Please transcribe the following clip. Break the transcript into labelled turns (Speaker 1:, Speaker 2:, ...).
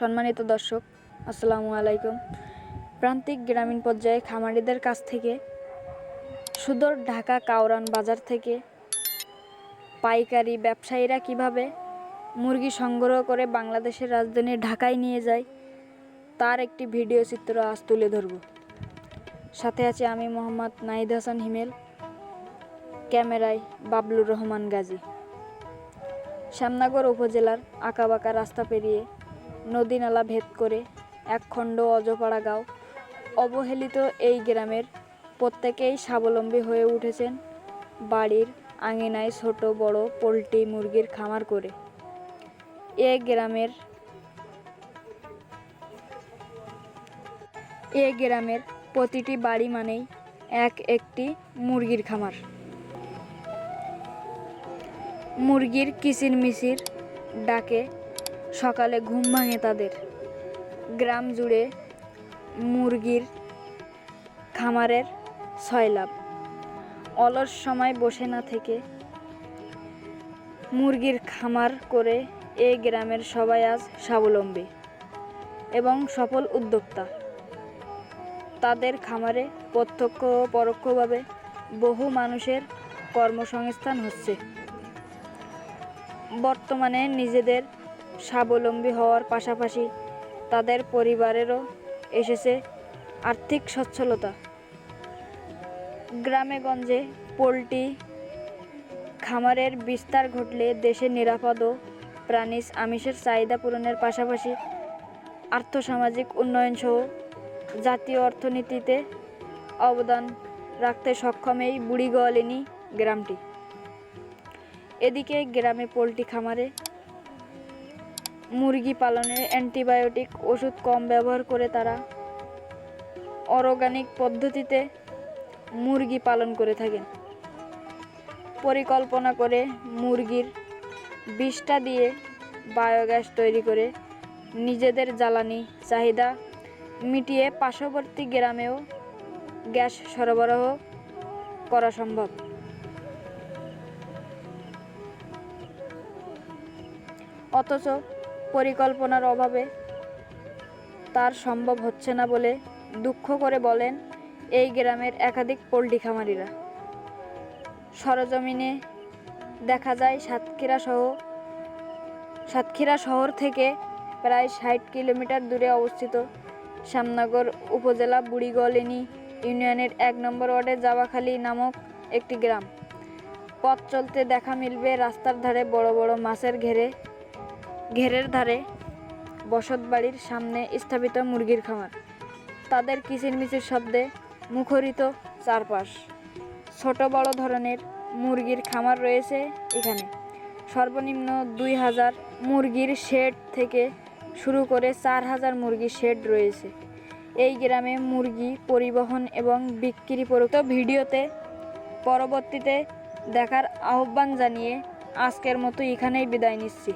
Speaker 1: সম্মানিত দর্শক, আসসালামু আলাইকুম। প্রান্তিক গ্রামীণ পর্যায়ে খামারিদের কাছ থেকে সুদূর ঢাকা কাউরান বাজার থেকে পাইকারি ব্যবসায়ীরা কীভাবে মুরগি সংগ্রহ করে বাংলাদেশের রাজধানী ঢাকায় নিয়ে যায়, তার একটি ভিডিও চিত্র আজ তুলে ধরব। সাথে আছে আমি মোহাম্মদ নাহিদ হাসান হিমেল, ক্যামেরায় বাবলুর রহমান গাজী। শ্যামনগর উপজেলার আঁকাবাঁকা রাস্তা পেরিয়ে নদী নালা ভেদ করে একখণ্ড অজপাড়া গাঁও। অবহেলিত এই গ্রামের প্রত্যেকেই স্বাবলম্বী হয়ে উঠেছেন বাড়ির আঙিনায় ছোট বড় পোলট্রি মুরগির খামার করে। এ গ্রামের এ গ্রামের প্রতিটি বাড়ি মানেই এক একটি মুরগির খামার। মুরগির কিচিরমিচির ডাকে সকালে ঘুম ভাঙে তাদের। গ্রাম জুড়ে মুরগির খামারের ছয়লাভ অলস সময় বসে না থেকে মুরগির খামার করে এই গ্রামের সবাই আজ স্বাবলম্বী এবং সফল উদ্যোক্তা। তাদের খামারে প্রত্যক্ষ ও পরোক্ষভাবে বহু মানুষের কর্মসংস্থান হচ্ছে। বর্তমানে নিজেদের স্বাবলম্বী হওয়ার পাশাপাশি তাদের পরিবারেরও এসেছে আর্থিক সচ্ছলতা। গ্রামে গঞ্জে পোলট্রি খামারের বিস্তার ঘটলে দেশের নিরাপদ ও প্রাণীজ আমিষের চাহিদা পূরণের পাশাপাশি আর্থসামাজিক উন্নয়নসহ জাতীয় অর্থনীতিতে অবদান রাখতে সক্ষম এই বুড়িগোয়ালিনী গ্রামটি। এদিকে গ্রামে পোলট্রি খামারে মুরগি পালনে অ্যান্টিবায়োটিক ওষুধ কম ব্যবহার করে তারা অর্গানিক পদ্ধতিতে মুরগি পালন করে থাকেন। পরিকল্পনা করে মুরগির বিষটা দিয়ে বায়োগ্যাস তৈরি করে নিজেদের জ্বালানি চাহিদা মিটিয়ে পার্শ্ববর্তী গ্রামেও গ্যাস সরবরাহ করা সম্ভব। অথচ পরিকল্পনার অভাবে তার সম্ভব হচ্ছে না বলে দুঃখ করে বলেন এই গ্রামের একাধিক পোলট্রি খামারিরা। সরজমিনে দেখা যায় সাতক্ষীরা সহ সাতক্ষীরা শহর থেকে প্রায় ষাট কিলোমিটার দূরে অবস্থিত শ্যামনগর উপজেলা বুড়িগলেনি ইউনিয়নের এক নম্বর ওয়ার্ডে জাবাখালী নামক একটি গ্রাম। পথ চলতে দেখা মিলবে রাস্তার ধারে বড় বড় মাছের ঘেরে ঘেরের ধারে বসত বাড়ির সামনে স্থাপিত মুরগির খামার। তাদের কিচিরমিচির শব্দে মুখরিত চারপাশ। ছোট বড় ধরনের মুরগির খামার রয়েছে এখানে। সর্বনিম্ন দুই হাজার মুরগির শেড থেকে শুরু করে চার হাজার মুরগির শেড রয়েছে। এই গ্রামে মুরগি পরিবহন এবং বিক্রি পরত ভিডিওতে পরবর্তীতে দেখার আহ্বান জানিয়ে আজকের মতো এখানেই বিদায় নিচ্ছি।